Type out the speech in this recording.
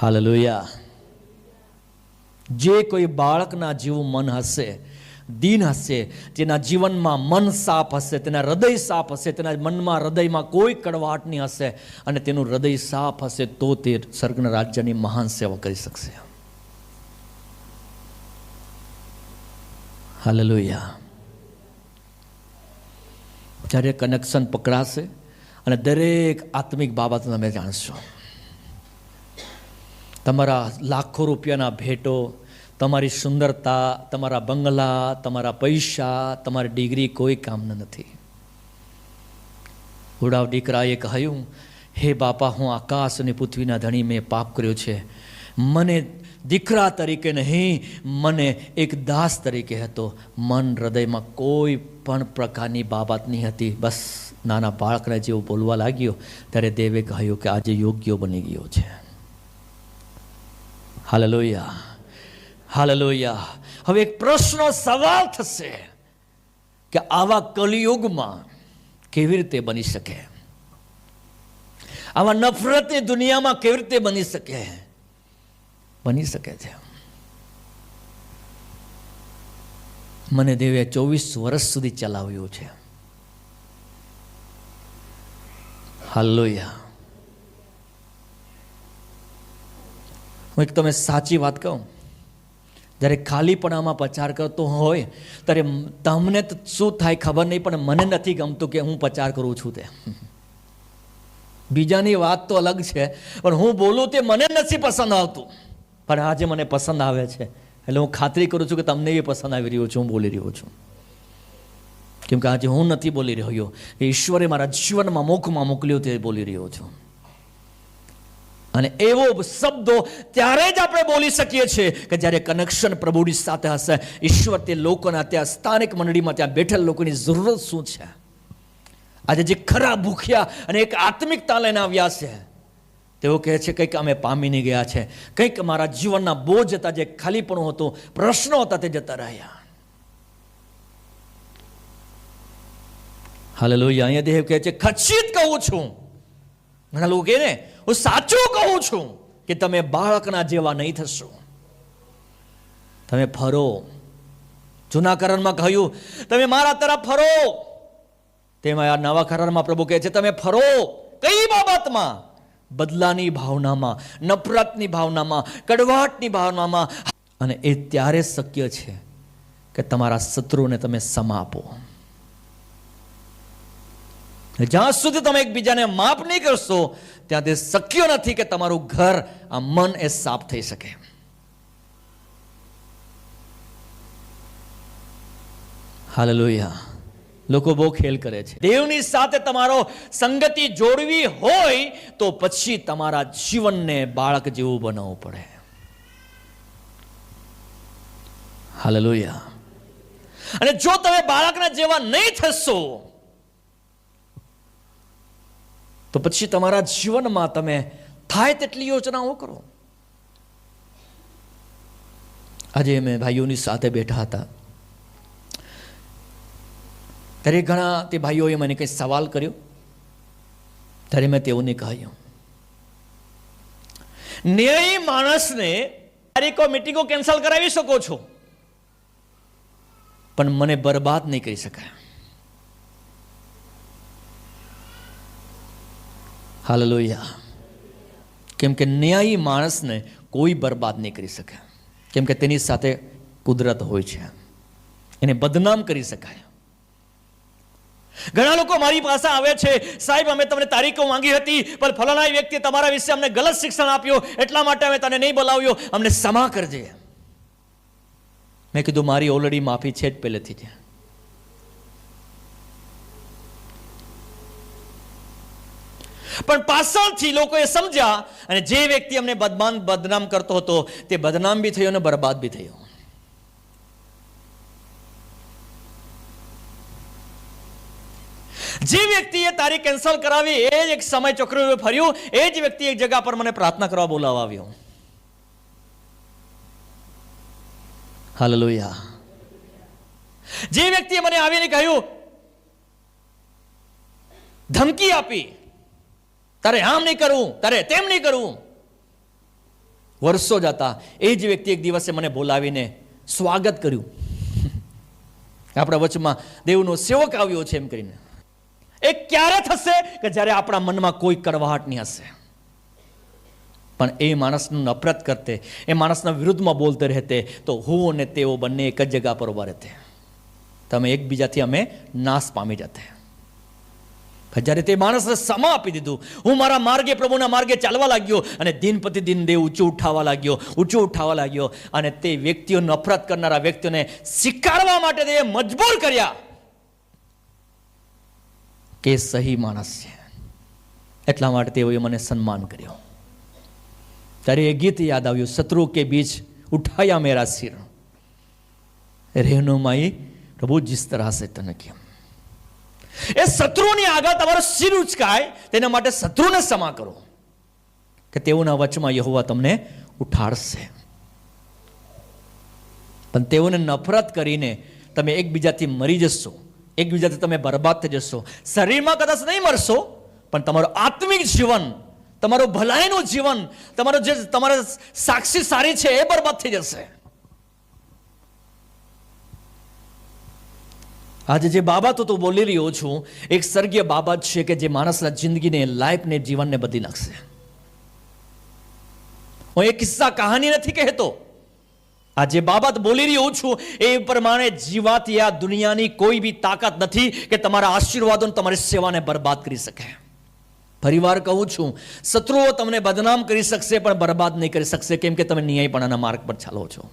Hallelujah. જે કોઈ બાળકના જેવું મન હશે, દિન હશે જેના જીવનમાં મન સાફ હશે, તેના હૃદય સાફ હશે, તેના મનમાં હૃદયમાં કોઈ કડવાટ નહીં હશે અને તેનું હૃદય સાફ હશે, તો તે સ્વર્ગના રાજ્યની મહાન સેવા કરી શકશે. હાલેલુયા. જ્યારે કનેક્શન પકડાશે અને દરેક આત્મિક બાબત તમે જાણશો. તમારા લાખો રૂપિયાના ભેટો, તમારી સુંદરતા, તમારા બંગલા, તમારા પૈસા, તમારી ડિગ્રી કોઈ કામના નથી. ઉડાવ દીકરાએ કહ્યું, હે બાપા, હું આકાશ અને પૃથ્વીના ધણી મેં પાપ કર્યો છે. મને દીકરા તરીકે નહીં, મને એક દાસ તરીકે હતો. મન હૃદયમાં કોઈ પણ પ્રકારની બાબત નહીં હતી. બસ નાના બાળકને જેવું બોલવા લાગ્યો. ત્યારે દેવે કહ્યું કે આજે યોગ્ય બની ગયો છે. હાલેલુયા. હાલેલુયા. હવે એક પ્રશ્ન, સવાલ થશે કે આવા કલિયુગમાં કેવી રીતે બની શકે? આવા નફરતની દુનિયામાં કેવી રીતે બની શકે? બની શકે છે. મને દેવે ચોવીસ વર્ષ સુધી ચલાવ્યું છે. હાલોયા હું એક તમે સાચી વાત કહું. જ્યારે ખાલીપણામાં પ્રચાર કરતો હોય, ત્યારે તમને શું થાય ખબર નહીં, પણ મને નથી ગમતું કે હું પ્રચાર કરું છું તે. બીજાની વાત તો અલગ છે, પણ હું બોલું તે મને નથી પસંદ આવતું. પણ આજે મને પસંદ આવે છે. એટલે હું ખાતરી કરું છું કે તમને એ પસંદ આવી રહ્યો છું, હું બોલી રહ્યો છું. કેમ કે આજે હું નથી બોલી રહ્યો. ઈશ્વરે મારા જીવનમાં મુખમાં મોકલ્યો તે બોલી રહ્યો છું. અને એવો શબ્દો ત્યારે જ આપણે બોલી શકીએ છીએ કે જ્યારે કનેક્શન પ્રભુની સાથે હશે, ઈશ્વર તે લોકોના ત્યાં સ્થાનિક મંડળીમાં ત્યાં બેઠેલ લોકોની જરૂરત શું છે? આજે જે ખરા ભૂખ્યા અને એક આત્મિકતા લઈને આવ્યા છે, તેઓ કહે છે, કંઈક અમે પામીને ગયા છે. કંઈક મારા જીવનના બોજ હતા જે ખાલીપણું હતું, પ્રશ્નો હતા તે જતા રહ્યા. હાલે લોહિયા અહીંયા દેવ કહે છે, ખચિત કહું છું. ઘણા લોકો કહે ને, હું સાચું કહું છું કે તમે બાળકના જેવા નહીં થશો. તમે ફરો. જૂના કરણમાં કહ્યું, તમે મારા તરફ ફરો. તેમાં આ નવા કરારમાં પ્રભુ કહે છે, તમે ફરો. કઈ બાબતમાં? બદલાની ભાવનામાં, નફરતની ભાવનામાં, કડવાટની ભાવનામાં. અને એ ત્યારે શક્ય છે કે તમારા શત્રુને તમે સમાપો જ્યાં સુધી તમે એકબીજાને માફ નહીં કરશો, ત્યાં તે શક્ય નથી કે તમારું ઘર આ મન એ સાફ થઈ શકે. હાલેલુયા. લોકો બહુ ખેલ કરે છે. દેવની સાથે તમારો સંગતિ જોડવી હોય તો પછી તમારા જીવનને બાળક જેવું બનાવવું પડે. હાલેલુયા. અને જો તમે બાળકના જેવા નહીં થશો તો પછી તમારા જીવનમાં તમે થાય તેટલી યોજનાઓ કરો. આજે અમે ભાઈઓની સાથે બેઠા હતા. ત્યારે ઘણા તે ભાઈઓએ મને કંઈ સવાલ કર્યો. ત્યારે મેં તેઓને કહ્યું, ન્યાયી માણસને તારીખો, મિટિંગો કેન્સલ કરાવી શકો છો, પણ મને બરબાદ નહીં કરી શકાય. હાલેલુયા. કેમ કે ન્યાયી માણસને કોઈ બરબાદ નહીં કરી શકે. કેમ કે તેની સાથે કુદરત હોય છે. એને બદનામ કરી શકાય. ઘણા લોકો મારી પાસે આવે છે, સાહેબ, અમે તમને તારીખો માંગી હતી, પણ ફલાણા વ્યક્તિએ તમારા વિશે અમને ગલત શિક્ષણ આપ્યું, એટલા માટે અમે તને નહીં બોલાવ્યો. અમને ક્ષમા કરજે. મેં કીધું, મારી ઓલરેડી માફી છે જ પહેલેથી જ. પણ પાછળથી લોકોએ સમજ્યા અને જે વ્યક્તિ અમને બદમાન બદનામ કરતો હતો, તે બદનામ બી થયો અને બરબાદ બી થયો. જે વ્યક્તિએ તારી કેન્સલ કરાવી, એ જ એક સમય ચક્ર ફર્યું, એ જ વ્યક્તિ એક જગા પર મને પ્રાર્થના કરવા બોલાવવા આવ્યો. હાલેલુયા જે વ્યક્તિએ મને આવીને કહ્યું, ધમકી આપી તારે આમ નહીં કરવું તારે તેમ નહીં કરવું વર્ષો જતા એ જ વ્યક્તિ એક દિવસે મને બોલાવીને સ્વાગત કર્યું. આપણા વચમાં દેવનો સેવક આવ્યો છે એમ કરીને. એ ક્યારે થશે કે જ્યારે આપણા મનમાં કોઈ કડવાહટ નહીં હશે? પણ એ માણસનું નફરત કરતે, એ માણસના વિરુદ્ધમાં બોલતે રહેતે, તો હું અને તેઓ બંને એક જ જગા પર ઊભા રહેતે. તમે એકબીજાથી અમે નાશ પામી જતે. જ્યારે તે માણસને સમા આપી દીધું. હું મારા માર્ગે, પ્રભુના માર્ગે ચાલવા લાગ્યો અને દિન પ્રતિદિન દેવ ઊંચું ઉઠાવવા લાગ્યો, ઊંચું ઉઠાવવા લાગ્યો અને તે વ્યક્તિઓ નફરત કરનારા વ્યક્તિઓને સ્વીકારવા માટે તે મજબૂર કર્યા. કે સહી માણસ છે. એટલા માટે તેઓએ મને સન્માન કર્યો. ત્યારે એ ગીત યાદ આવ્યું, શત્રુ કે બીજ ઉઠાયા મેરા સિર રહેનુમાઈ પ્રભુ જીસ તરહ સે તને કેમ એ શત્રુની આગળ તમારો શિર ઉચકાય, તેના માટે શત્રુને સમા કરો. કે તેઓના વચમાં યહોવા તમને ઉઠાડશે. પણ તેઓને નફરત કરીને તમે એકબીજાથી મરી જશો, એકબીજાથી તમે બરબાદ થઈ જશો. શરીરમાં કદાચ નહીં મરશો, પણ તમારું આત્મિક જીવન, તમારું ભલાઈનું જીવન, તમારું જે તમારા સાક્ષી સારી છે એ બરબાદ થઈ જશે. આજે જે બાબતો તો બોલી રહ્યો છું, એક સ્વર્ગીય બાબત છે કે જે માણસના જિંદગીને, લાઈફને, જીવનને બદલી નાખશે. હું એ કિસ્સા કહાની નથી કહેતો. આ જે બાબત બોલી રહ્યો છું, એ પ્રમાણે જીવાતી આ દુનિયાની કોઈ બી તાકાત નથી કે તમારા આશીર્વાદોને, તમારી સેવાને બરબાદ કરી શકે. ફરીવાર કહું છું, શત્રુઓ તમને બદનામ કરી શકશે, પણ બરબાદ નહીં કરી શકશે, કેમ કે તમે ન્યાયપણાના માર્ગ પર ચાલો છો.